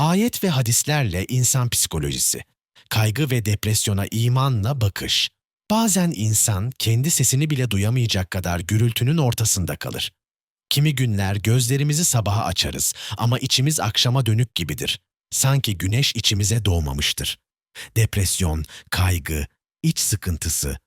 Ayet ve hadislerle insan psikolojisi, kaygı ve depresyona imanla bakış. Bazen insan kendi sesini bile duyamayacak kadar gürültünün ortasında kalır. Kimi günler gözlerimizi sabaha açarız ama içimiz akşama dönük gibidir. Sanki güneş içimize doğmamıştır. Depresyon, kaygı, iç sıkıntısı.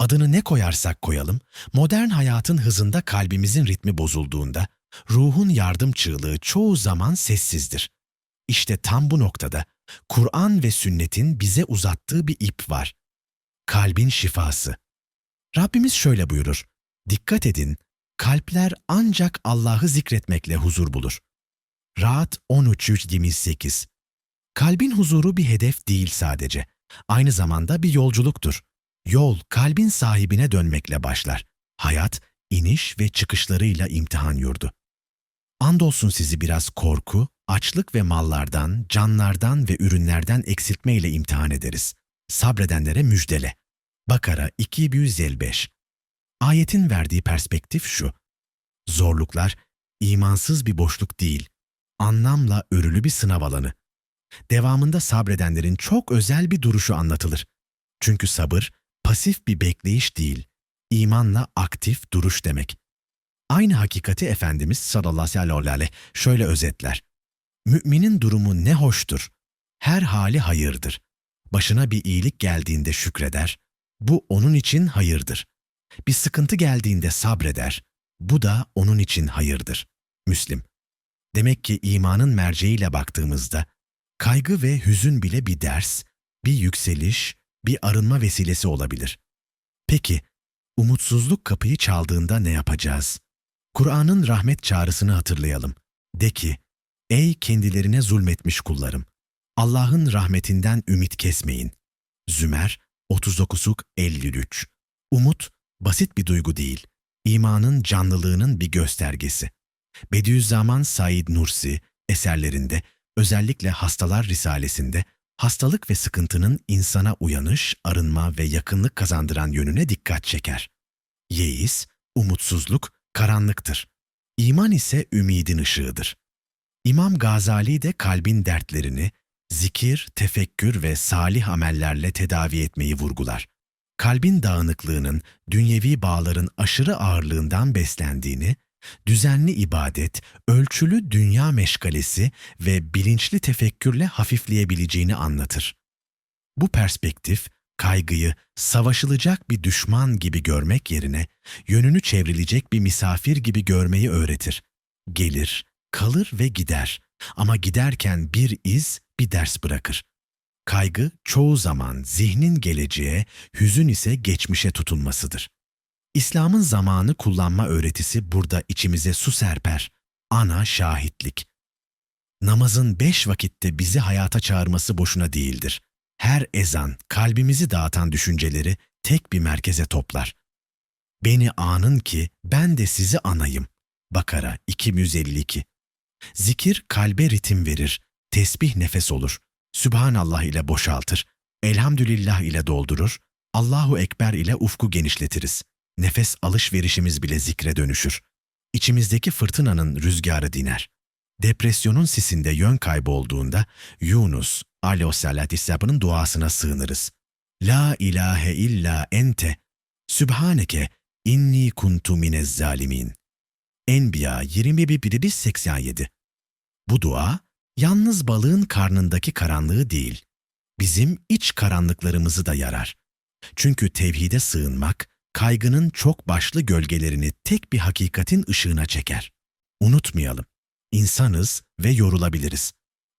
Adını ne koyarsak koyalım, modern hayatın hızında kalbimizin ritmi bozulduğunda, ruhun yardım çığlığı çoğu zaman sessizdir. İşte tam bu noktada Kur'an ve sünnetin bize uzattığı bir ip var. Kalbin şifası. Rabbimiz şöyle buyurur. Dikkat edin, kalpler ancak Allah'ı zikretmekle huzur bulur. Rahat 13.28 Kalbin huzuru bir hedef değil sadece. Aynı zamanda bir yolculuktur. Yol kalbin sahibine dönmekle başlar. Hayat, iniş ve çıkışlarıyla imtihan yurdu. Andolsun sizi biraz korku, açlık ve mallardan, canlardan ve ürünlerden eksiltmeyle imtihan ederiz. Sabredenlere müjdele. Bakara 255 Ayetin verdiği perspektif şu. Zorluklar, imansız bir boşluk değil, anlamla örülü bir sınav alanı. Devamında sabredenlerin çok özel bir duruşu anlatılır. Çünkü sabır, pasif bir bekleyiş değil, imanla aktif duruş demek. Aynı hakikati Efendimiz sallallahu aleyhi ve şöyle özetler. Müminin durumu ne hoştur, her hali hayırdır. Başına bir iyilik geldiğinde şükreder, bu onun için hayırdır. Bir sıkıntı geldiğinde sabreder, bu da onun için hayırdır. Müslim. Demek ki imanın merceğiyle baktığımızda, kaygı ve hüzün bile bir ders, bir yükseliş, bir arınma vesilesi olabilir. Peki, umutsuzluk kapıyı çaldığında ne yapacağız? Kur'an'ın rahmet çağrısını hatırlayalım. De ki, ey kendilerine zulmetmiş kullarım, Allah'ın rahmetinden ümit kesmeyin. Zümer 39'luk 53 Umut, basit bir duygu değil, imanın canlılığının bir göstergesi. Bediüzzaman Said Nursi eserlerinde, özellikle Hastalar Risalesinde, hastalık ve sıkıntının insana uyanış, arınma ve yakınlık kazandıran yönüne dikkat çeker. Yeis, umutsuzluk, karanlıktır. İman ise ümidin ışığıdır. İmam Gazali de kalbin dertlerini, zikir, tefekkür ve salih amellerle tedavi etmeyi vurgular. Kalbin dağınıklığının, dünyevi bağların aşırı ağırlığından beslendiğini, düzenli ibadet, ölçülü dünya meşgalesi ve bilinçli tefekkürle hafifleyebileceğini anlatır. Bu perspektif, kaygıyı savaşılacak bir düşman gibi görmek yerine yönünü çevrilecek bir misafir gibi görmeyi öğretir. Gelir, kalır ve gider ama giderken bir iz, bir ders bırakır. Kaygı çoğu zaman zihnin geleceğe, hüzün ise geçmişe tutulmasıdır. İslam'ın zamanı kullanma öğretisi burada içimize su serper. Ana şahitlik. Namazın beş vakitte bizi hayata çağırması boşuna değildir. Her ezan kalbimizi dağıtan düşünceleri tek bir merkeze toplar. Beni anın ki ben de sizi anayım. Bakara 252 Zikir kalbe ritim verir, tesbih nefes olur, Sübhanallah ile boşaltır, Elhamdülillah ile doldurur, Allahu Ekber ile ufku genişletiriz. Nefes alışverişimiz bile zikre dönüşür. İçimizdeki fırtınanın rüzgarı diner. Depresyonun sisinde yön kaybı olduğunda Yunus aleyhisselatü duasına sığınırız. La ilahe illa ente, Sübhaneke, inni kuntu minez zalimin. Enbiya 21.87 Bu dua, yalnız balığın karnındaki karanlığı değil, bizim iç karanlıklarımızı da yarar. Çünkü tevhide sığınmak, kaygının çok başlı gölgelerini tek bir hakikatin ışığına çeker. Unutmayalım, insanız ve yorulabiliriz.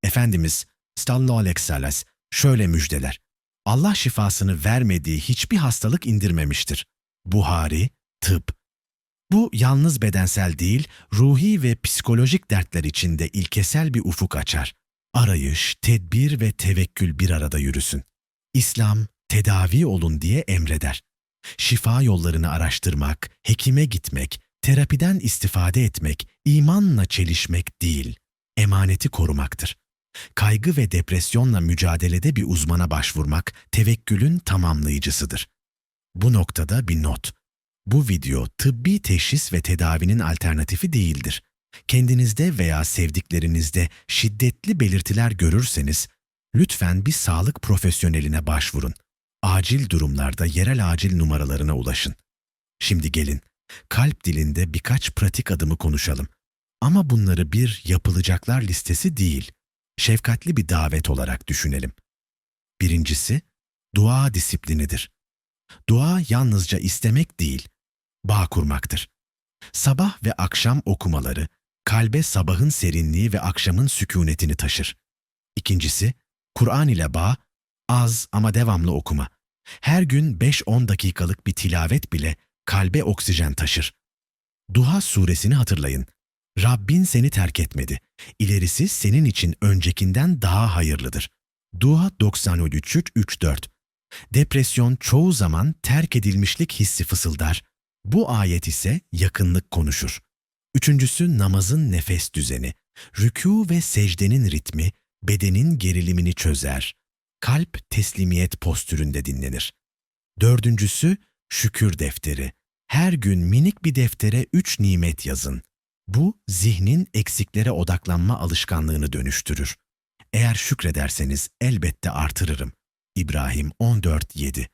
Efendimiz ve sellem şöyle müjdeler. Allah şifasını vermediği hiçbir hastalık indirmemiştir. Buhari, tıp. Bu yalnız bedensel değil, ruhi ve psikolojik dertler içinde ilkesel bir ufuk açar. Arayış, tedbir ve tevekkül bir arada yürüsün. İslam, tedavi olun diye emreder. Şifa yollarını araştırmak, hekime gitmek, terapiden istifade etmek, imanla çelişmek değil, emaneti korumaktır. Kaygı ve depresyonla mücadelede bir uzmana başvurmak tevekkülün tamamlayıcısıdır. Bu noktada bir not. Bu video tıbbi teşhis ve tedavinin alternatifi değildir. Kendinizde veya sevdiklerinizde şiddetli belirtiler görürseniz, lütfen bir sağlık profesyoneline başvurun. Acil durumlarda yerel acil numaralarına ulaşın. Şimdi gelin, kalp dilinde birkaç pratik adımı konuşalım. Ama bunları bir yapılacaklar listesi değil, şefkatli bir davet olarak düşünelim. Birincisi, dua disiplinidir. Dua yalnızca istemek değil, bağ kurmaktır. Sabah ve akşam okumaları, kalbe sabahın serinliği ve akşamın sükunetini taşır. İkincisi, Kur'an ile bağ, az ama devamlı okuma. Her gün 5-10 dakikalık bir tilavet bile kalbe oksijen taşır. Duha suresini hatırlayın. Rabbin seni terk etmedi. İlerisi senin için öncekinden daha hayırlıdır. Duha 93-3-4 Depresyon çoğu zaman terk edilmişlik hissi fısıldar. Bu ayet ise yakınlık konuşur. Üçüncüsü namazın nefes düzeni. Rükû ve secdenin ritmi bedenin gerilimini çözer. Kalp teslimiyet postüründe dinlenir. Dördüncüsü şükür defteri. Her gün minik bir deftere üç nimet yazın. Bu zihnin eksiklere odaklanma alışkanlığını dönüştürür. Eğer şükrederseniz elbette artırırım. İbrahim 14.7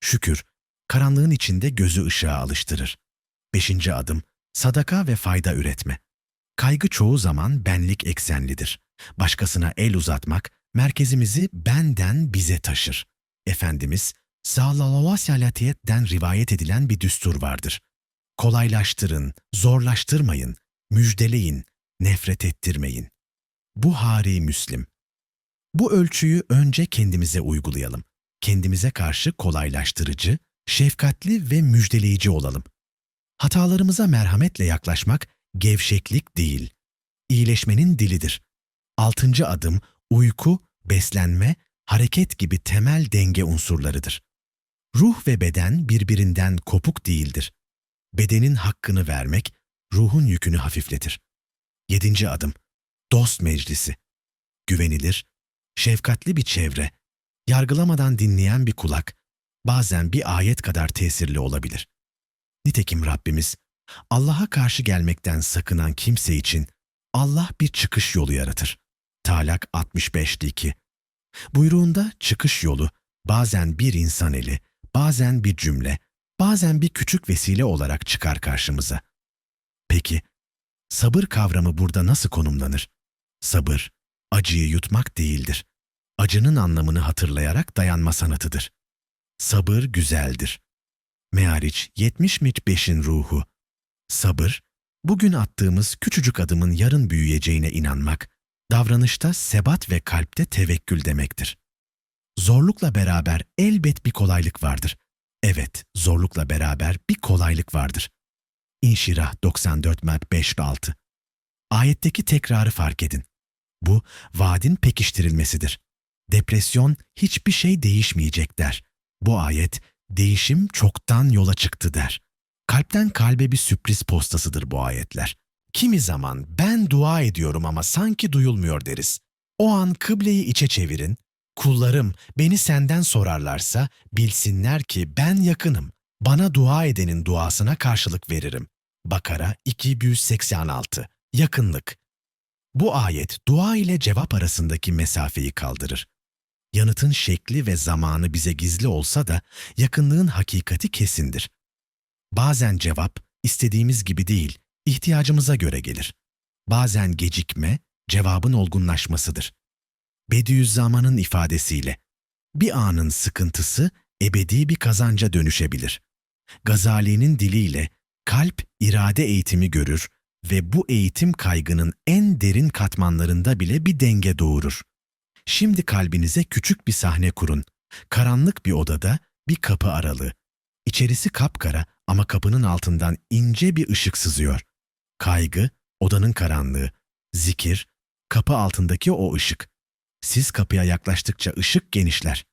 Şükür, karanlığın içinde gözü ışığa alıştırır. Beşinci adım, sadaka ve fayda üretme. Kaygı çoğu zaman benlik eksenlidir. Başkasına el uzatmak, merkezimizi benden bize taşır. Efendimiz, Sallallahu rivayet edilen bir düstur vardır. Kolaylaştırın, zorlaştırmayın, müjdeleyin, nefret ettirmeyin. Buhari Müslim Bu ölçüyü önce kendimize uygulayalım. Kendimize karşı kolaylaştırıcı, şefkatli ve müjdeleyici olalım. Hatalarımıza merhametle yaklaşmak gevşeklik değil, iyileşmenin dilidir. Altıncı adım uyku, beslenme, hareket gibi temel denge unsurlarıdır. Ruh ve beden birbirinden kopuk değildir. Bedenin hakkını vermek, ruhun yükünü hafifletir. Yedinci adım, dost meclisi. Güvenilir, şefkatli bir çevre, yargılamadan dinleyen bir kulak, bazen bir ayet kadar tesirli olabilir. Nitekim Rabbimiz, Allah'a karşı gelmekten sakınan kimse için Allah bir çıkış yolu yaratır. Talak 65'te Buyruğunda çıkış yolu bazen bir insan eli, bazen bir cümle, bazen bir küçük vesile olarak çıkar karşımıza. Peki, sabır kavramı burada nasıl konumlanır? Sabır, acıyı yutmak değildir. Acının anlamını hatırlayarak dayanma sanatıdır. Sabır güzeldir. Meariç 75'in ruhu. Sabır, bugün attığımız küçücük adımın yarın büyüyeceğine inanmak, davranışta sebat ve kalpte tevekkül demektir. Zorlukla beraber elbet bir kolaylık vardır. Evet, zorlukla beraber bir kolaylık vardır. İnşirah 94 Mert 5 6 Ayetteki tekrarı fark edin. Bu, vaadin pekiştirilmesidir. Depresyon hiçbir şey değişmeyecek der. Bu ayet, değişim çoktan yola çıktı der. Kalpten kalbe bir sürpriz postasıdır bu ayetler. Kimi zaman ben dua ediyorum ama sanki duyulmuyor deriz. O an kıbleyi içe çevirin. Kullarım beni senden sorarlarsa bilsinler ki ben yakınım. Bana dua edenin duasına karşılık veririm. Bakara 286 Yakınlık Bu ayet dua ile cevap arasındaki mesafeyi kaldırır. Yanıtın şekli ve zamanı bize gizli olsa da yakınlığın hakikati kesindir. Bazen cevap istediğimiz gibi değil, ihtiyacımıza göre gelir. Bazen gecikme, cevabın olgunlaşmasıdır. Bediüzzaman'ın ifadesiyle, bir anın sıkıntısı ebedi bir kazanca dönüşebilir. Gazali'nin diliyle kalp irade eğitimi görür ve bu eğitim kaygının en derin katmanlarında bile bir denge doğurur. Şimdi kalbinize küçük bir sahne kurun. Karanlık bir odada bir kapı aralığı. İçerisi kapkara ama kapının altından ince bir ışık sızıyor. Kaygı, odanın karanlığı. Zikir, kapı altındaki o ışık. Siz kapıya yaklaştıkça ışık genişler.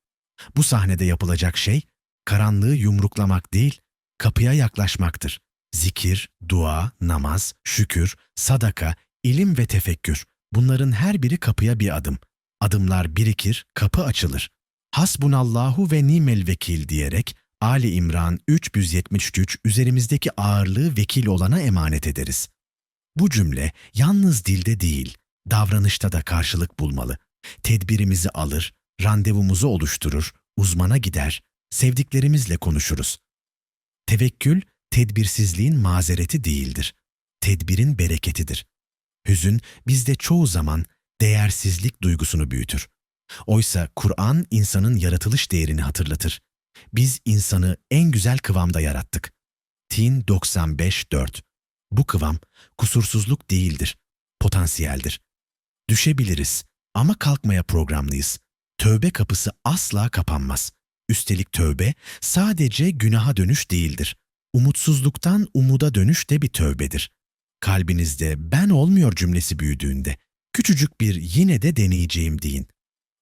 Bu sahnede yapılacak şey, karanlığı yumruklamak değil, kapıya yaklaşmaktır. Zikir, dua, namaz, şükür, sadaka, ilim ve tefekkür. Bunların her biri kapıya bir adım. Adımlar birikir, kapı açılır. Hasbunallahu ve nimel vekil diyerek Ali İmran 373 üzerimizdeki ağırlığı vekil olana emanet ederiz. Bu cümle yalnız dilde değil, davranışta da karşılık bulmalı. Tedbirimizi alır, randevumuzu oluşturur, uzmana gider, sevdiklerimizle konuşuruz. Tevekkül, tedbirsizliğin mazereti değildir. Tedbirin bereketidir. Hüzün bizde çoğu zaman değersizlik duygusunu büyütür. Oysa Kur'an insanın yaratılış değerini hatırlatır. Biz insanı en güzel kıvamda yarattık. Tin 95-4 Bu kıvam kusursuzluk değildir, potansiyeldir. Düşebiliriz ama kalkmaya programlıyız. Tövbe kapısı asla kapanmaz. Üstelik tövbe sadece günaha dönüş değildir. Umutsuzluktan umuda dönüş de bir tövbedir. Kalbinizde ben olmuyor cümlesi büyüdüğünde, küçücük bir yine de deneyeceğim deyin.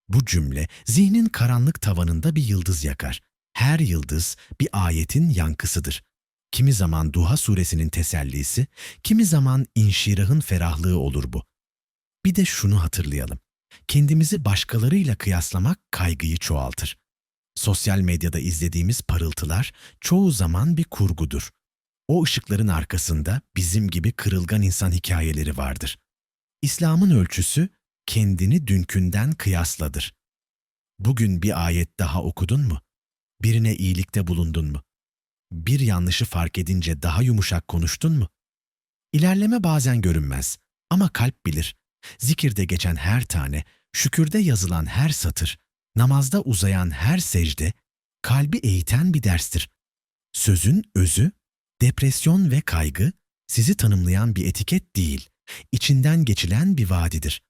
Bu cümle zihnin karanlık tavanında bir yıldız yakar. Her yıldız bir ayetin yankısıdır. Kimi zaman Duha suresinin tesellisi, kimi zaman inşirahın ferahlığı olur bu. Bir de şunu hatırlayalım. Kendimizi başkalarıyla kıyaslamak kaygıyı çoğaltır. Sosyal medyada izlediğimiz parıltılar çoğu zaman bir kurgudur. O ışıkların arkasında bizim gibi kırılgan insan hikayeleri vardır. İslam'ın ölçüsü kendini dünkünden kıyasladır. Bugün bir ayet daha okudun mu? Birine iyilikte bulundun mu? Bir yanlışı fark edince daha yumuşak konuştun mu? İlerleme bazen görünmez ama kalp bilir. Zikirde geçen her tane, şükürde yazılan her satır, namazda uzayan her secde, kalbi eğiten bir derstir. Sözün özü, depresyon ve kaygı sizi tanımlayan bir etiket değil, içinden geçilen bir vadidir.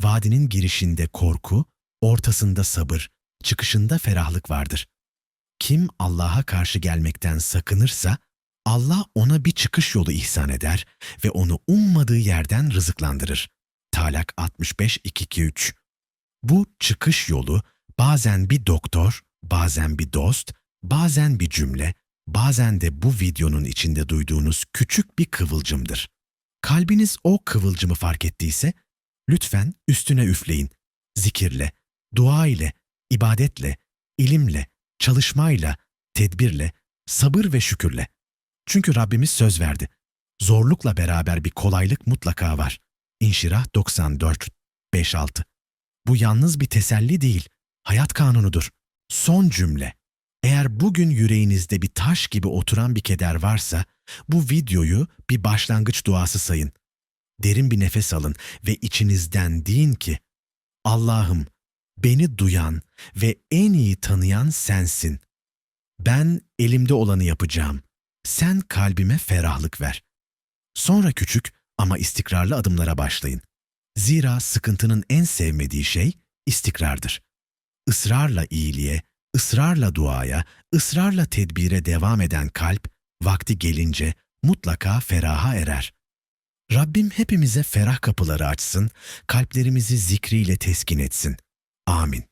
Vadinin girişinde korku, ortasında sabır, çıkışında ferahlık vardır. Kim Allah'a karşı gelmekten sakınırsa, Allah ona bir çıkış yolu ihsan eder ve onu ummadığı yerden rızıklandırır. Talak 65-2-2-3 Bu çıkış yolu bazen bir doktor, bazen bir dost, bazen bir cümle, bazen de bu videonun içinde duyduğunuz küçük bir kıvılcımdır. Kalbiniz o kıvılcımı fark ettiyse, lütfen üstüne üfleyin. Zikirle, dua ile, ibadetle, ilimle, çalışmayla, tedbirle, sabır ve şükürle. Çünkü Rabbimiz söz verdi. Zorlukla beraber bir kolaylık mutlaka var. İnşirah 94, 5-6. Bu yalnız bir teselli değil, hayat kanunudur. Son cümle. Eğer bugün yüreğinizde bir taş gibi oturan bir keder varsa, bu videoyu bir başlangıç duası sayın. Derin bir nefes alın ve içinizden deyin ki, Allah'ım beni duyan ve en iyi tanıyan sensin. Ben elimde olanı yapacağım. Sen kalbime ferahlık ver. Sonra küçük ama istikrarlı adımlara başlayın. Zira sıkıntının en sevmediği şey istikrardır. Israrla iyiliğe, ısrarla duaya, ısrarla tedbire devam eden kalp, vakti gelince mutlaka feraha erer. Rabbim hepimize ferah kapıları açsın, kalplerimizi zikriyle teskin etsin. Amin.